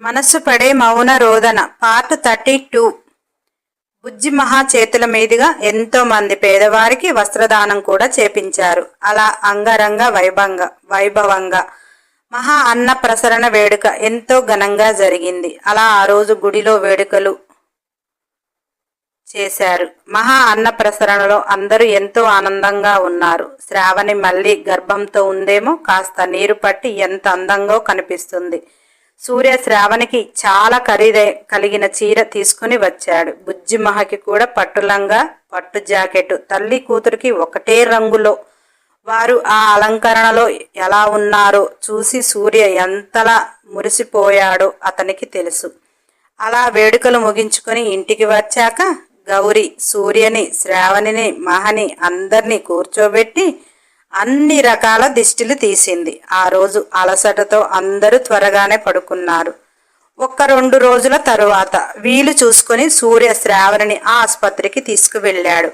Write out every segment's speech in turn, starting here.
మనస్సు పడే మౌన రోదన పార్ట్ థర్టీ టూ బుజ్జి మహా చేతుల మీదుగా ఎంతో మంది పేదవారికి వస్త్రదానం కూడా చేపించారు. అలా అంగరంగ వైభవంగా వైభవంగా మహా అన్న ప్రసరణ వేడుక ఎంతో ఘనంగా జరిగింది. అలా ఆ రోజు గుడిలో వేడుకలు చేశారు. మహా అన్న ప్రసరణలో అందరూ ఎంతో ఆనందంగా ఉన్నారు. శ్రావణి మళ్ళీ గర్భంతో ఉందేమో కాస్త నీరు పట్టి ఎంత అందంగా కనిపిస్తుంది. సూర్య శ్రావణికి చాలా ఖరీదై కలిగిన చీర తీసుకుని వచ్చాడు. బుజ్జి మహకి కూడా పట్టులంగా పట్టు జాకెట్ తల్లి కూతురికి ఒకటే రంగులో. వారు ఆ అలంకరణలో ఎలా ఉన్నారో చూసి సూర్య ఎంతలా మురిసిపోయాడో అతనికి తెలుసు. అలా వేడుకలు ముగించుకొని ఇంటికి వచ్చాక గౌరి సూర్యని శ్రావణిని మహని అందరినీ కూర్చోబెట్టి అన్ని రకాల దిష్టిలు తీసింది. ఆ రోజు అలసటతో అందరూ త్వరగానే పడుకున్నారు. ఒక్క రెండు రోజుల తరువాత వీలు చూసుకొని సూర్య శ్రావణిని ఆసుపత్రికి తీసుకువెళ్ళాడు.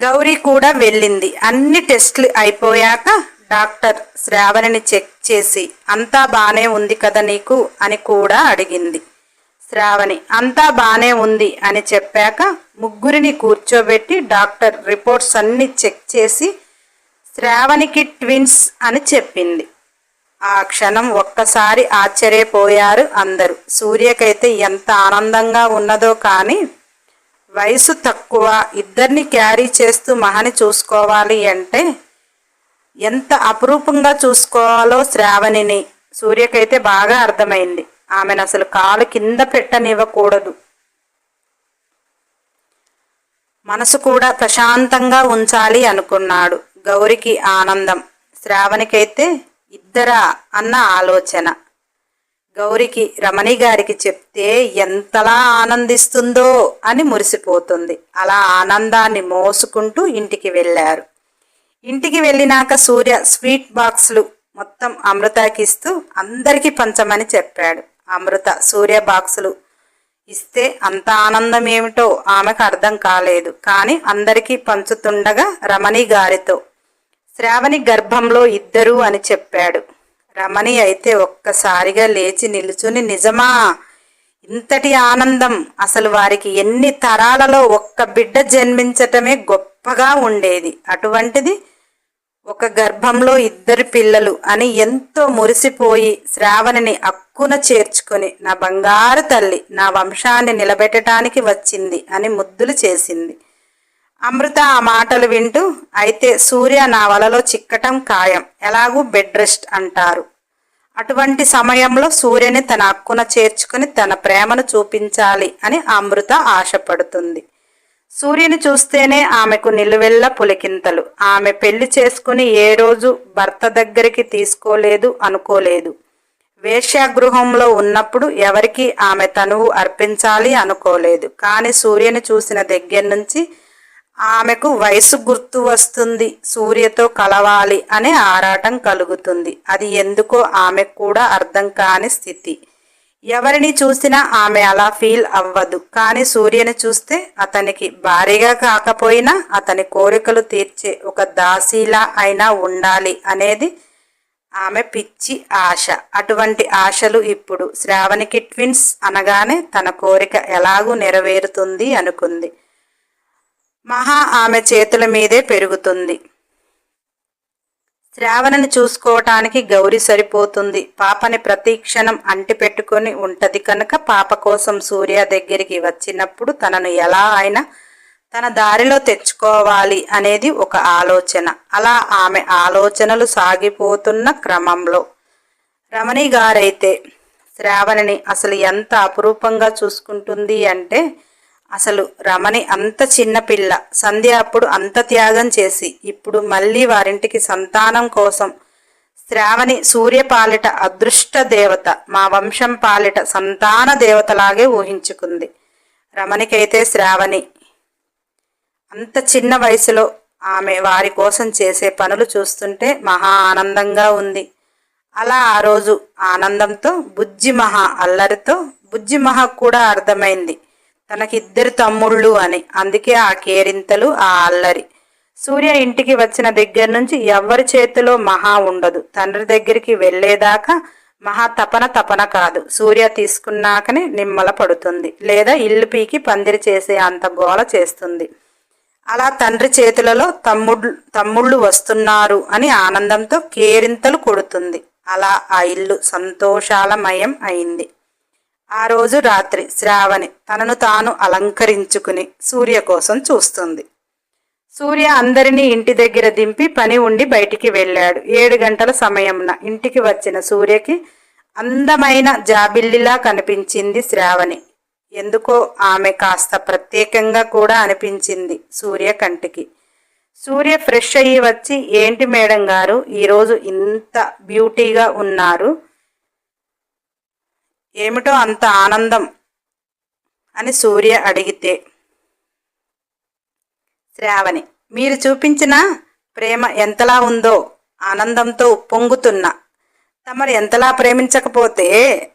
గౌరీ కూడా వెళ్ళింది. అన్ని టెస్టులు అయిపోయాక డాక్టర్ శ్రావణిని చెక్ చేసి అంతా బానే ఉంది కదా నీకు? అని కూడా అడిగింది. శ్రావణి అంతా బానే ఉంది అని చెప్పాక ముగ్గురిని కూర్చోబెట్టి డాక్టర్ రిపోర్ట్స్ అన్ని చెక్ చేసి శ్రావణికి ట్విన్స్ అని చెప్పింది. ఆ క్షణం ఒక్కసారి ఆశ్చర్యపోయారు అందరూ. సూర్యకైతే ఎంత ఆనందంగా ఉన్నదో కానీ వయసు తక్కువ ఇద్దరిని క్యారీ చేస్తూ మహని చూసుకోవాలి అంటే ఎంత అపురూపంగా చూసుకోవాలో శ్రావణిని సూర్యకైతే బాగా అర్థమైంది. ఆమెను అసలు కాలు కింద పెట్టనివ్వకూడదు. మనసు కూడా ప్రశాంతంగా ఉంచాలి అనుకున్నాడు. గౌరికి ఆనందం. శ్రావణికైతే ఇద్దరా అన్న ఆలోచన. గౌరికి రమణి గారికి చెప్తే ఎంతలా ఆనందిస్తుందో అని మురిసిపోతుంది. అలా ఆనందాన్ని మోసుకుంటూ ఇంటికి వెళ్ళారు. ఇంటికి వెళ్ళినాక సూర్య స్వీట్ బాక్సులు మొత్తం అమృతకి ఇస్తూ అందరికీ పంచమని చెప్పాడు. అమృత సూర్య బాక్సులు ఇస్తే అంత ఆనందం ఏమిటో ఆమెకు అర్థం కాలేదు. కానీ అందరికీ పంచుతుండగా రమణి గారితో శ్రావణి గర్భంలో ఇద్దరు అని చెప్పాడు. రమణి అయితే ఒక్కసారిగా లేచి నిలుచుని నిజమా? ఇంతటి ఆనందం అసలు వారికి ఎన్ని తరాలలో ఒక్క బిడ్డ జన్మించటమే గొప్పగా ఉండేది. అటువంటిది ఒక గర్భంలో ఇద్దరు పిల్లలు అని ఎంతో మురిసిపోయి శ్రావణిని అక్కున చేర్చుకొని నా బంగారు తల్లి నా వంశాన్ని నిలబెట్టడానికి వచ్చింది అని ముద్దులు చేసింది. అమృత ఆ మాటలు వింటూ అయితే సూర్య నా వలలో చిక్కటం ఖాయం ఎలాగూ బెడ్ రెస్ట్ అంటారు. అటువంటి సమయంలో సూర్యని తన అక్కున చేర్చుకుని తన ప్రేమను చూపించాలి అని అమృత ఆశపడుతుంది. సూర్యుని చూస్తేనే ఆమెకు నిలువెల్ల పులికింతలు. ఆమె పెళ్ళి చేసుకుని ఏ రోజు భర్త దగ్గరికి తీసుకోలేదు అనుకోలేదు. వేశ్యాగృహంలో ఉన్నప్పుడు ఎవరికి ఆమె తనువు అర్పించాలి అనుకోలేదు. కానీ సూర్యుని చూసిన దగ్గర నుంచి ఆమెకు వయసు గుర్తు వస్తుంది సూర్యతో కలవాలి అనే ఆరాటం కలుగుతుంది. అది ఎందుకో ఆమెకు కూడా అర్థం కాని స్థితి. ఎవరిని చూసినా ఆమె అలా ఫీల్ అవ్వదు. కానీ సూర్యని చూస్తే అతనికి భారీగా కాకపోయినా అతని కోరికలు తీర్చే ఒక దాసీలా అయినా ఉండాలి అనేది ఆమె పిచ్చి ఆశ. అటువంటి ఆశలు ఇప్పుడు శ్రావణికి ట్విన్స్ అనగానే తన కోరిక ఎలాగూ నెరవేరుతుంది అనుకుంది. మహా ఆమె చేతుల మీదే పెరుగుతుంది. శ్రావణని చూసుకోవటానికి గౌరి సరిపోతుంది. పాపని ప్రతీక్షణం అంటిపెట్టుకొని ఉంటది కనుక పాప కోసం సూర్య దగ్గరికి వచ్చినప్పుడు తనను ఎలా అయినా తన దారిలో తెచ్చుకోవాలి అనేది ఒక ఆలోచన. అలా ఆమె ఆలోచనలు సాగిపోతున్న క్రమంలో రమణి గారైతే శ్రావణిని అసలు ఎంత అపురూపంగా చూసుకుంటుంది అంటే అసలు రమణి అంత చిన్నపిల్ల సంధ్య అప్పుడు అంత త్యాగం చేసి ఇప్పుడు మళ్ళీ వారింటికి సంతానం కోసం. శ్రావణి సూర్య పాలిట అదృష్ట దేవత మా వంశం పాలిట సంతాన దేవతలాగే ఊహించుకుంది. రమణికైతే శ్రావణి. అంత చిన్న వయసులో ఆమె వారి కోసం చేసే పనులు చూస్తుంటే మహా ఆనందంగా ఉంది. అలా ఆ రోజు ఆనందంతో బుజ్జి మహా అల్లరితో బుజ్జి మహా కూడా అర్థమైంది. తనకిద్దరు తమ్ముళ్ళు అని. అందుకే ఆ కేరింతలు ఆ అల్లరి. సూర్య ఇంటికి వచ్చిన దగ్గర నుంచి ఎవరి చేతిలో మహా ఉండదు. తండ్రి దగ్గరికి వెళ్ళేదాకా మహా తపన తపన కాదు. సూర్య తీసుకున్నాకనే నిమ్మల పడుతుంది. లేదా ఇల్లు పీకి పందిరి చేసే అంత గోల చేస్తుంది. అలా తండ్రి చేతులలో తమ్ముళ్ళు తమ్ముళ్ళు వస్తున్నారు అని ఆనందంతో కేరింతలు కొడుతుంది. అలా ఆ ఇల్లు సంతోషాలమయం అయింది. ఆ రోజు రాత్రి శ్రావణి తనను తాను అలంకరించుకుని సూర్య కోసం చూస్తుంది. సూర్య అందరినీ ఇంటి దగ్గర దింపి పని ఉండి బయటికి వెళ్ళాడు. ఏడు గంటల సమయంన ఇంటికి వచ్చిన సూర్యకి అందమైన జాబిల్లిలా కనిపించింది శ్రావణి. ఎందుకో ఆమె కాస్త ప్రత్యేకంగా కూడా అనిపించింది సూర్య కంటికి. సూర్య ఫ్రెష్ అయ్యి వచ్చి ఏంటి మేడం గారు ఈరోజు ఇంత బ్యూటీగా ఉన్నారు. ఏమిటో అంత ఆనందం? అని సూర్య అడిగితే శ్రావణి మీరు చూపించిన ప్రేమ ఎంతలా ఉందో ఆనందంతో ఉప్పొంగుతున్నా. తమరు ఎంతలా ప్రేమించకపోతే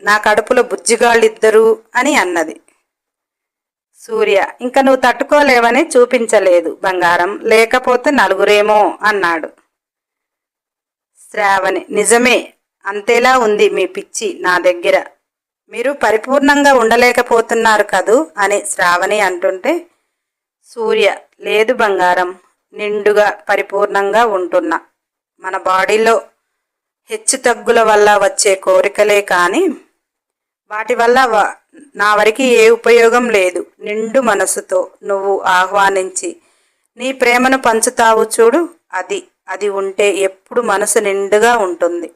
నా కడుపులో బుజ్జిగాళ్ళిద్దరు అని అన్నది. సూర్య ఇంకా నువ్వు తట్టుకోలేవని చూపించలేదు బంగారం లేకపోతే నలుగురేమో అన్నాడు. శ్రావణి నిజమే అంతేలా ఉంది మీ పిచ్చి నా దగ్గర. మీరు పరిపూర్ణంగా ఉండలేకపోతున్నారు కదూ అని శ్రావణి అంటుంటే సూర్య లేదు బంగారం నిండుగా పరిపూర్ణంగా ఉంటున్నా. మన బాడీలో హెచ్చు తగ్గుల వల్ల వచ్చే కోరికలే కానీ వాటి వల్ల నా వరకు ఏ ఉపయోగం లేదు. నిండు మనసుతో నువ్వు ఆహ్వానించి నీ ప్రేమను పంచుతావు చూడు అది అది ఉంటే ఎప్పుడు మనసు నిండుగా ఉంటుంది.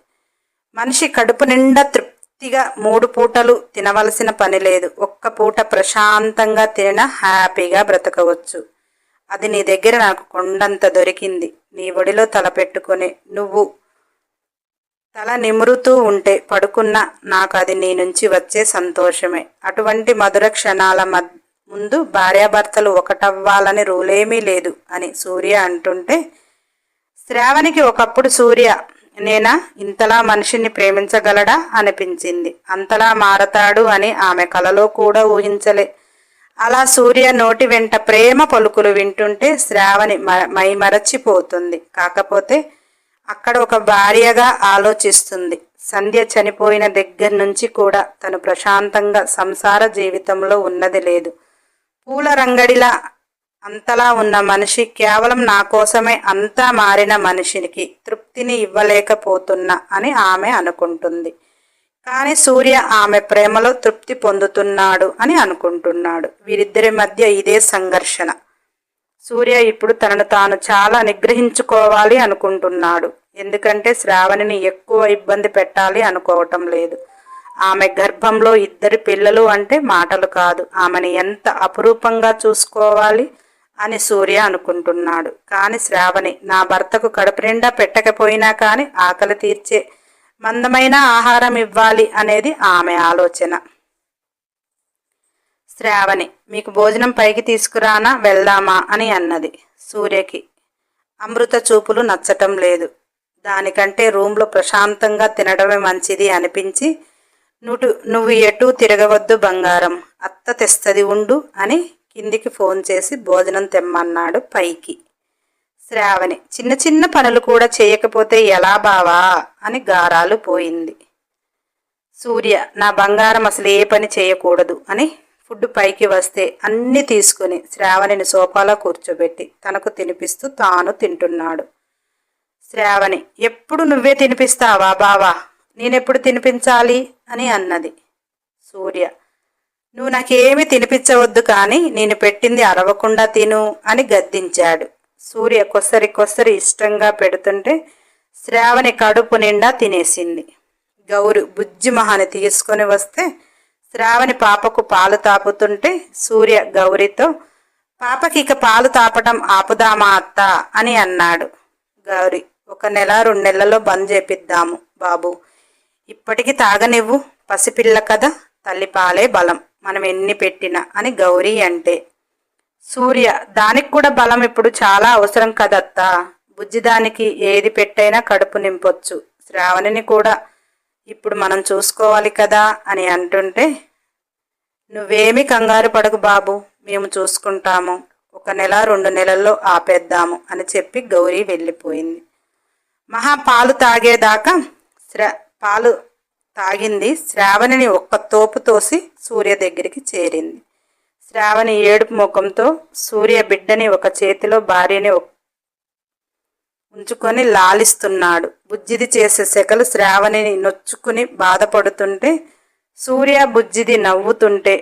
మనిషి కడుపు నిండా తృప్తి తృప్తిగా మూడు పూటలు తినవలసిన పని లేదు. ఒక్క పూట ప్రశాంతంగా తిన హ్యాపీగా బ్రతకవచ్చు. అది నీ దగ్గర నాకు కొండంత దొరికింది. నీ ఒడిలో తల పెట్టుకొని నువ్వు తల నిమురుతూ ఉంటే పడుకున్న నాకు అది నీ నుంచి వచ్చే సంతోషమే. అటువంటి మధుర క్షణాల ముందు భార్యాభర్తలు ఒకటవ్వాలని రూలేమీ లేదు అని సూర్య అంటుంటే శ్రావణికి ఒకప్పుడు సూర్య నేనా? ఇంతలా మనిషిని ప్రేమించగలడా? అనిపించింది. అంతలా మారతాడు అని ఆమె కలలో కూడా ఊహించలే. అలా సూర్య నోటి వెంట ప్రేమ పలుకులు వింటుంటే శ్రావణి మై మైమరచిపోతుంది. కాకపోతే అక్కడ ఒక భార్యగా ఆలోచిస్తుంది. సంధ్య చనిపోయిన దగ్గర నుంచి కూడా తను ప్రశాంతంగా సంసార జీవితంలో ఉన్నది లేదు. పూల రంగడిలా అంతలా ఉన్న మనిషి కేవలం నా కోసమే అంతా మారిన మనిషికి తృప్తిని ఇవ్వలేకపోతున్నా అని ఆమె అనుకుంటుంది. కానీ సూర్య ఆమె ప్రేమలో తృప్తి పొందుతున్నాడు అని అనుకుంటున్నాడు. వీరిద్దరి మధ్య ఇదే సంఘర్షణ. సూర్య ఇప్పుడు తనను తాను చాలా నిగ్రహించుకోవాలి అనుకుంటున్నాడు. ఎందుకంటే శ్రావణిని ఎక్కువ ఇబ్బంది పెట్టాలి అనుకోవటం లేదు. ఆమె గర్భంలో ఇద్దరు పిల్లలు అంటే మాటలు కాదు. ఆమెను ఎంత అపురూపంగా చూసుకోవాలి? అని సూర్య అనుకుంటున్నాడు. కానీ శ్రావణి నా భర్తకు కడుపు నిండా పెట్టకపోయినా కానీ ఆకలి తీర్చే మందమైన ఆహారం ఇవ్వాలి అనేది ఆమె ఆలోచన. శ్రావణి మీకు భోజనం పైకి తీసుకురానా వెళ్దామా అని అన్నది. సూర్యకి అమృత చూపులు నచ్చటం లేదు. దానికంటే రూమ్లో ప్రశాంతంగా తినడమే మంచిది అనిపించి నుటు నువ్వు ఎటు తిరగవద్దు బంగారం అత్త తెస్తది ఉండు అని కిందికి ఫోన్ చేసి భోజనం తెమ్మన్నాడు పైకి. శ్రావణి చిన్న చిన్న పనులు కూడా చేయకపోతే ఎలా బావా? అని గారాలు పోయింది. సూర్య నా బంగారం అసలు ఏ పని చేయకూడదు అని ఫుడ్ పైకి వస్తే అన్నీ తీసుకుని శ్రావణిని సోఫాలో కూర్చోబెట్టి తనకు తినిపిస్తూ తాను తింటున్నాడు. శ్రావణి ఎప్పుడు నువ్వే తినిపిస్తావా బావా? నేనెప్పుడు తినిపించాలి? అని అన్నది. సూర్య నువ్వు నాకేమీ తినిపించవద్దు కానీ నేను పెట్టింది అరవకుండా తిను అని గద్దించాడు. సూర్య కొసరి కొసరి ఇష్టంగా పెడుతుంటే శ్రావణి కడుపు నిండా తినేసింది. గౌరు బుజ్జి మహాని తీసుకొని వస్తే శ్రావణి పాపకు పాలు తాపుతుంటే సూర్య గౌరితో పాపకి ఇక పాలు తాపటం ఆపుదామా అత్త అని అన్నాడు. గౌరి ఒక నెల రెండు నెలల్లో బంద్ చేపిద్దాము బాబు. ఇప్పటికి తాగనివ్వు పసిపిల్ల కదా తల్లి పాలే బలం. మనం ఎన్ని పెట్టినా అని గౌరీ అంటే సూర్య దానికి కూడా బలం ఇప్పుడు చాలా అవసరం కదత్తా. బుజ్జిదానికి ఏది పెట్టైనా కడుపు నింపొచ్చు. శ్రావణిని కూడా ఇప్పుడు మనం చూసుకోవాలి కదా అని అంటుంటే నువ్వేమి కంగారు పడకు బాబు మేము చూసుకుంటాము. ఒక నెల రెండు నెలల్లో ఆపేద్దాము అని చెప్పి గౌరీ వెళ్ళిపోయింది. మహా పాలు తాగేదాకా శ్ర పాలు తాగింది. శ్రావణిని ఒక్క తోపు తోసి సూర్య దగ్గరికి చేరింది. శ్రావణి ఏడుపు ముఖంతో సూర్య బిడ్డని ఒక చేతిలో భార్యని ఉంచుకొని లాలిస్తున్నాడు. బుజ్జిది చేసే శకలు శ్రావణిని నొచ్చుకుని బాధపడుతుంటే సూర్య బుజ్జిది నవ్వుతుంటే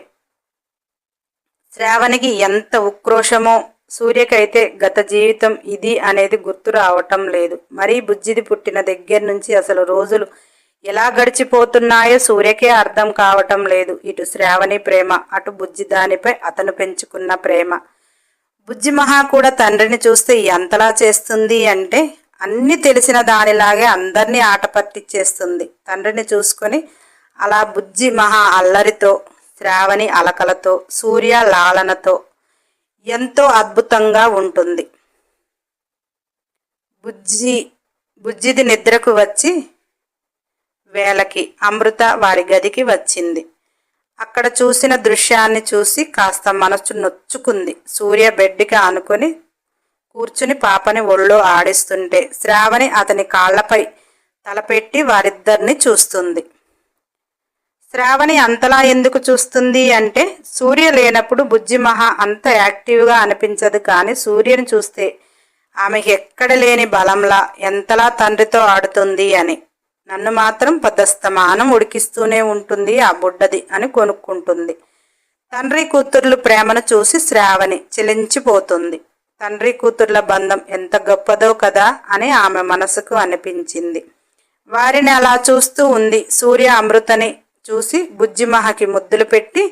శ్రావణికి ఎంత ఉక్రోషమో సూర్యకైతే గత జీవితం ఇది అనేది గుర్తు రావటం లేదు. మరీ బుజ్జిది పుట్టిన దగ్గర నుంచి అసలు రోజులు ఎలా గడిచిపోతున్నాయో సూర్యకే అర్థం కావటం లేదు. ఇటు శ్రావణి ప్రేమ అటు బుజ్జి దానిపై అతను పెంచుకున్న ప్రేమ. బుజ్జి మహా కూడా తండ్రిని చూస్తే ఎంతలా చేస్తుంది అంటే అన్ని తెలిసిన దానిలాగే అందరినీ ఆట పట్టించేస్తుంది తండ్రిని చూసుకొని అలా బుజ్జి మహా అల్లరితో శ్రావణి అలకలతో సూర్య లాలనతో ఎంతో అద్భుతంగా ఉంటుంది. బుజ్జి బుజ్జిది నిద్రకు వచ్చి వేళకి అమృత వారి గదికి వచ్చింది. అక్కడ చూసిన దృశ్యాన్ని చూసి కాస్త మనసు నొచ్చుకుంది. సూర్య బెడ్కి ఆనుకొని కూర్చుని పాపని ఒళ్ళో ఆడిస్తుంటే శ్రావణి అతని కాళ్ళపై తలపెట్టి వారిద్దరిని చూస్తుంది. శ్రావణి అంతలా ఎందుకు చూస్తుంది అంటే సూర్య లేనప్పుడు బుజ్జి మహా అంత యాక్టివ్గా అనిపించదు కానీ సూర్యుని చూస్తే ఆమెకి ఎక్కడ లేని బలంలా ఎంతలా తండ్రితో ఆడుతుంది అని. నన్ను మాత్రం పదస్తమానం ఉడికిస్తూనే ఉంటుంది ఆ బుడ్డది అని కొనుక్కుంటుంది. తండ్రి కూతుర్లు ప్రేమను చూసి శ్రావణి చెలించిపోతుంది. తండ్రి కూతుర్ల బంధం ఎంత గొప్పదో కదా అని ఆమె మనసుకు అనిపించింది. వారిని అలా చూస్తూ ఉంది సూర్య అమృతని చూసి బుజ్జిమహకి ముద్దులు పెట్టి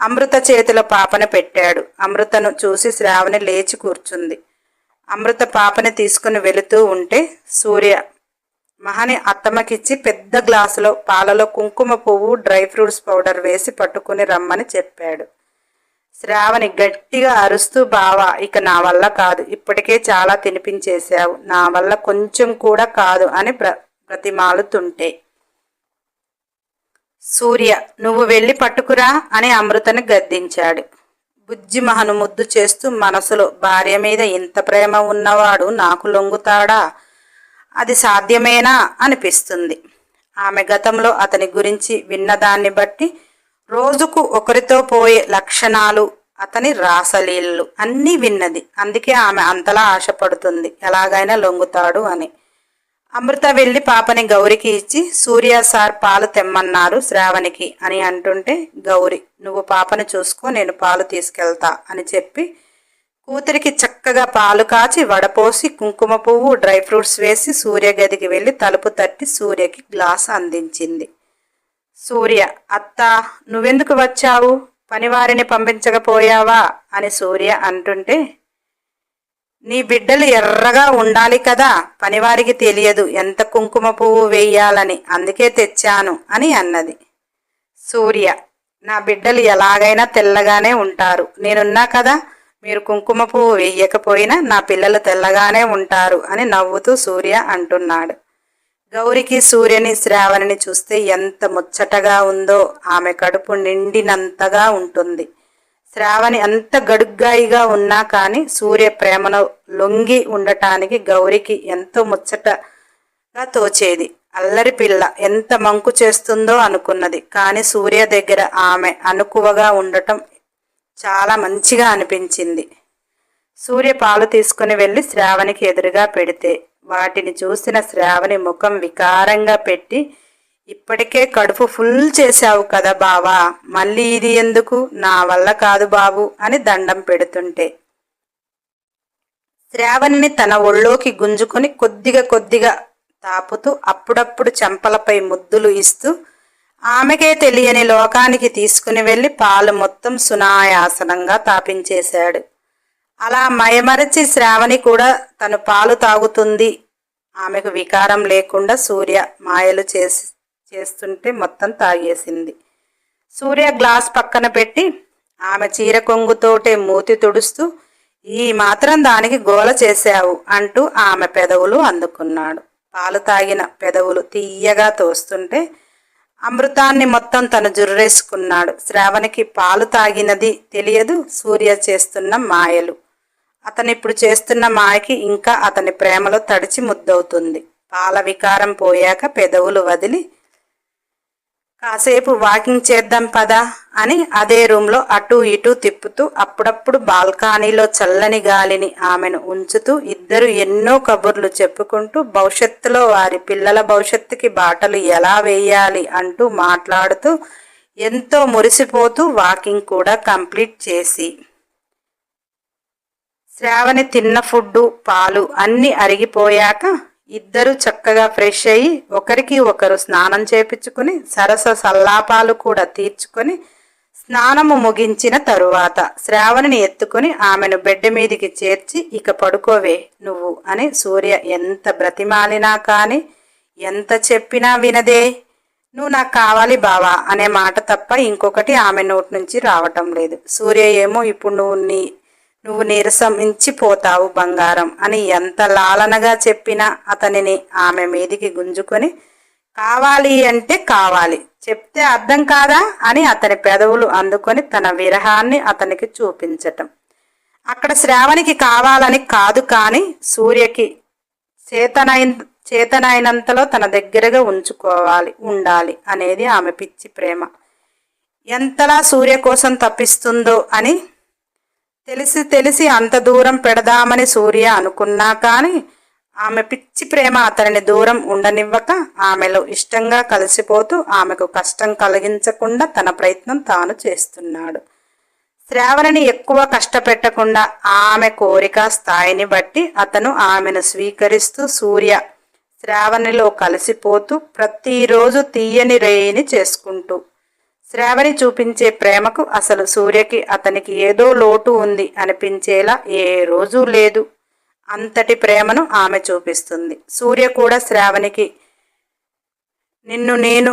అమృత చేతిలో పాపన పెట్టాడు. అమృతను చూసి శ్రావణి లేచి కూర్చుంది. అమృత పాపని తీసుకుని వెళుతూ ఉంటే సూర్య మహని అత్తమ్మకిచ్చి పెద్ద గ్లాసులో పాలలో కుంకుమ పువ్వు డ్రై ఫ్రూట్స్ పౌడర్ వేసి పట్టుకుని రమ్మని చెప్పాడు. శ్రావణి గట్టిగా అరుస్తూ బావా ఇక నా వల్ల కాదు. ఇప్పటికే చాలా తినిపించేశావు. నా వల్ల కొంచెం కూడా కాదు అని ప్ర ప్రతిమాలుతుంటే. సూర్య నువ్వు వెళ్ళి పట్టుకురా అని అమృతని గద్దించాడు. బుజ్జి మహను ముద్దు చేస్తూ మనసులో భార్య మీద ఇంత ప్రేమ ఉన్నవాడు నాకు లొంగుతాడా? అది సాధ్యమేనా అనిపిస్తుంది. ఆమె గతంలో అతని గురించి విన్నదాన్ని బట్టి రోజుకు ఒకరితో పోయే లక్షణాలు అతని రాసలీలలు అన్నీ విన్నది. అందుకే ఆమె అంతలా ఆశపడుతుంది. ఎలాగైనా లొంగుతాడు అని. అమృత వెళ్ళి పాపని గౌరికి ఇచ్చి సూర్య సార్ పాలు తెమ్మన్నారు శ్రావణికి అని అంటుంటే గౌరి నువ్వు పాపని చూసుకో నేను పాలు తీసుకెళ్తా అని చెప్పి కూతురికి చక్కగా పాలు కాచి వడపోసి కుంకుమ పువ్వు డ్రై ఫ్రూట్స్ వేసి సూర్య గదికి వెళ్ళి తలుపు తట్టి సూర్యకి గ్లాస్ అందించింది. సూర్య అత్త నువ్వెందుకు వచ్చావు? పనివారిని పంపించకపోయావా? అని సూర్య అంటుంటే నీ బిడ్డలు ఎర్రగా ఉండాలి కదా పనివారికి తెలియదు ఎంత కుంకుమ పువ్వు వేయాలని అందుకే తెచ్చాను అని అన్నది. సూర్య నా బిడ్డలు ఎలాగైనా తెల్లగానే ఉంటారు. నేనున్నా కదా మీరు కుంకుమ పువ్వు వేయకపోయినా నా పిల్లలు తెల్లగానే ఉంటారు అని నవ్వుతూ సూర్య అంటున్నాడు. గౌరికి సూర్యని శ్రావణిని చూస్తే ఎంత ముచ్చటగా ఉందో ఆమె కడుపు నిండినంతగా ఉంటుంది. శ్రావణి అంత గడుగ్గాయిగా ఉన్నా కానీ సూర్య ప్రేమను లొంగి ఉండటానికి గౌరికి ఎంతో ముచ్చటగా తోచేది. అల్లరి పిల్ల ఎంత మంకు చేస్తుందో అనుకున్నది. కానీ సూర్య దగ్గర ఆమె అనుకువగా ఉండటం చాలా మంచిగా అనిపించింది. సూర్య పాలు తీసుకుని వెళ్ళి శ్రావణికి ఎదురుగా పెడితే వాటిని చూసిన శ్రావణి ముఖం వికారంగా పెట్టి ఇప్పటికే కడుపు ఫుల్ చేశావు కదా బావా మళ్ళీ ఇది ఎందుకు? నా వల్ల కాదు బాబు అని దండం పెడుతుంటే. శ్రావణిని తన ఒళ్ళోకి గుంజుకొని కొద్దిగా కొద్దిగా తాపుతూ అప్పుడప్పుడు చెంపలపై ముద్దులు ఇస్తూ ఆమెకే తెలియని లోకానికి తీసుకుని వెళ్ళి పాలు మొత్తం సునాయాసనంగా తాపించేశాడు. అలా మయమరచి శ్రావణి కూడా తను పాలు తాగుతుంది. ఆమెకు వికారం లేకుండా సూర్య మాయలు చేసి చేస్తుంటే మొత్తం తాగేసింది. సూర్య గ్లాస్ పక్కన పెట్టి ఆమె చీర కొంగుతోటే మూతి తుడుస్తూ ఈ మాత్రం దానికి గోల చేశావు అంటూ ఆమె పెదవులు అందుకున్నాడు. పాలు తాగిన పెదవులు తీయగా తోస్తుంటే అమృతాన్ని మొత్తం తను జుర్రేసుకున్నాడు. శ్రావణికి పాలు తాగినది తెలియదు. సూర్య చేస్తున్న మాయలు. అతనిప్పుడు చేస్తున్న మాయకి ఇంకా అతని ప్రేమలో తడిచి ముద్దవుతుంది. పాల వికారం పోయాక పెదవులు వదిలి కాసేపు వాకింగ్ చేద్దాం పదా అని అదే రూమ్లో అటు ఇటు తిప్పుతూ అప్పుడప్పుడు బాల్కానీలో చల్లని గాలిని ఆమెను ఉంచుతూ ఇద్దరు ఎన్నో కబుర్లు చెప్పుకుంటూ భవిష్యత్తులో వారి పిల్లల భవిష్యత్తుకి బాటలు ఎలా వేయాలి అంటూ మాట్లాడుతూ ఎంతో మురిసిపోతూ వాకింగ్ కూడా కంప్లీట్ చేసి శ్రావణి తిన్న ఫుడ్డు పాలు అన్నీ అరిగిపోయాక ఇద్దరు చక్కగా ఫ్రెష్ అయ్యి ఒకరికి ఒకరు స్నానం చేపించుకుని సరస సల్లాపాలు కూడా తీర్చుకొని స్నానము ముగించిన తరువాత శ్రావణిని ఎత్తుకుని ఆమెను బెడ్ మీదికి చేర్చి ఇక పడుకోవే నువ్వు అని సూర్య ఎంత బ్రతిమాలినా కాని ఎంత చెప్పినా వినదే. నువ్వు నాకు కావాలి బావా అనే మాట తప్ప ఇంకొకటి ఆమె నోటి నుంచి రావటం లేదు. సూర్య ఏమో ఇప్పుడు నువ్వు నీ నువ్వు నీరసమించిపోతావు బంగారం అని ఎంత లాలనగా చెప్పినా అతనిని ఆమె మీదికి గుంజుకొని కావాలి అంటే కావాలి చెప్తే అర్థం కాదా? అని అతని పెదవులు అందుకొని తన విరహాన్ని అతనికి చూపించటం. అక్కడ శ్రావణికి కావాలని కాదు కానీ సూర్యకి చేతనైన చేతనైనంతలో తన దగ్గరగా ఉంచుకోవాలి ఉండాలి అనేది ఆమె పిచ్చి ప్రేమ. ఎంతలా సూర్య కోసం తప్పిస్తుందో అని తెలిసి తెలిసి అంత దూరం పెడదామని సూర్య అనుకున్నా కానీ ఆమె పిచ్చి ప్రేమ అతనిని దూరం ఉండనివ్వక ఆమెలో ఇష్టంగా కలిసిపోతూ ఆమెకు కష్టం కలిగించకుండా తన ప్రయత్నం తాను చేస్తున్నాడు. శ్రావణిని ఎక్కువ కష్టపెట్టకుండా ఆమె కోరిక స్థాయిని బట్టి అతను ఆమెను స్వీకరిస్తూ సూర్య శ్రావణిలో కలిసిపోతూ ప్రతిరోజు తీయని రేయిని చేసుకుంటూ శ్రావణి చూపించే ప్రేమకు అసలు సూర్యకి అతనికి ఏదో లోటు ఉంది అనిపించేలా ఏ రోజు లేదు. అంతటి ప్రేమను ఆమె చూపిస్తుంది. సూర్య కూడా శ్రావణికి నిన్ను నేను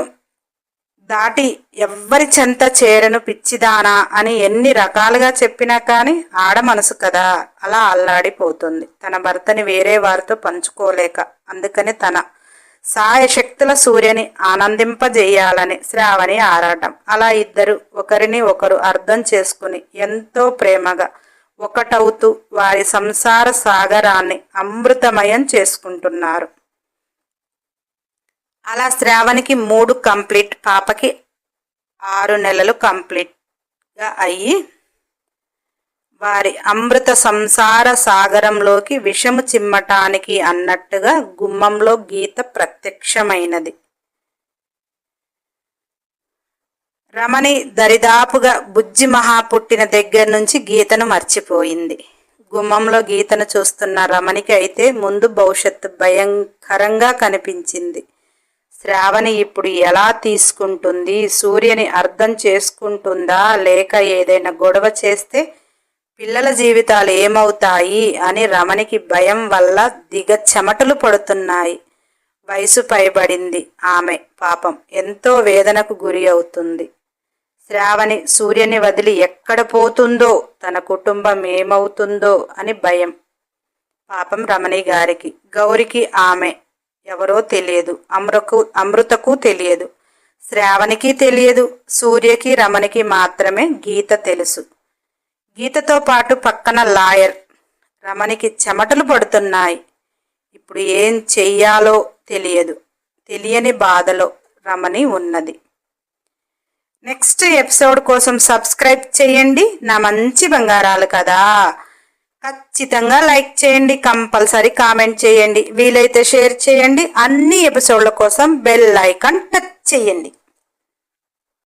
దాటి ఎవ్వరి చెంత చేరను పిచ్చిదానా అని ఎన్ని రకాలుగా చెప్పినా కానీ ఆడ మనసు కదా. అలా అల్లాడిపోతుంది. తన భర్తని వేరే వారితో పంచుకోలేక అందుకని తన సాయశక్తుల సూర్యని ఆనందింపజేయాలని శ్రావణి ఆరాటం. అలా ఇద్దరు ఒకరిని ఒకరు అర్థం చేసుకుని ఎంతో ప్రేమగా ఒకటవుతూ వారి సంసార సాగరాన్ని అమృతమయం చేసుకుంటున్నారు. అలా శ్రావణికి మూడు కంప్లీట్ పాపకి ఆరు నెలలు కంప్లీట్గా అయ్యి వారి అమృత సంసార సాగరంలోకి విషము చిమ్మటానికి అన్నట్టుగా గుమ్మంలో గీత ప్రత్యక్షమైనది. రమణి దరిదాపుగా బుజ్జి మహా పుట్టిన దగ్గర నుంచి గీతను మర్చిపోయింది. గుమ్మంలో గీతను చూస్తున్న రమణికి అయితే ముందు భవిష్యత్తు భయంకరంగా కనిపించింది. శ్రావణి ఇప్పుడు ఎలా తీసుకుంటుంది? సూర్యని అర్థం చేసుకుంటుందా? లేక ఏదైనా గొడవ చేస్తే పిల్లల జీవితాలు ఏమవుతాయి అని రమణికి భయం వల్ల దిగ చెమటలు పడుతున్నాయి. వయసు పైబడింది ఆమె పాపం. ఎంతో వేదనకు గురి అవుతుంది. శ్రావణి సూర్యని వదిలి ఎక్కడ పోతుందో తన కుటుంబం ఏమవుతుందో అని భయం. పాపం రమణి గారికి. గౌరికి ఆమె. ఎవరో తెలియదు. అమృకు అమృతకు తెలియదు. శ్రావణికి తెలియదు. సూర్యకి రమణికి మాత్రమే గీత తెలుసు. గీతతో పాటు పక్కన లాయర్ రమణికి చెమటలు పడుతున్నాయి. ఇప్పుడు ఏం చెయ్యాలో తెలియదు. తెలియని బాధలో రమణి ఉన్నది. నెక్స్ట్ ఎపిసోడ్ కోసం సబ్స్క్రైబ్ చేయండి. నా మంచి బంగారాలు కదా. ఖచ్చితంగా లైక్ చేయండి. కంపల్సరీ కామెంట్ చేయండి. వీలైతే షేర్ చేయండి. అన్ని ఎపిసోడ్ల కోసం బెల్ ఐకాన్ టచ్ చేయండి.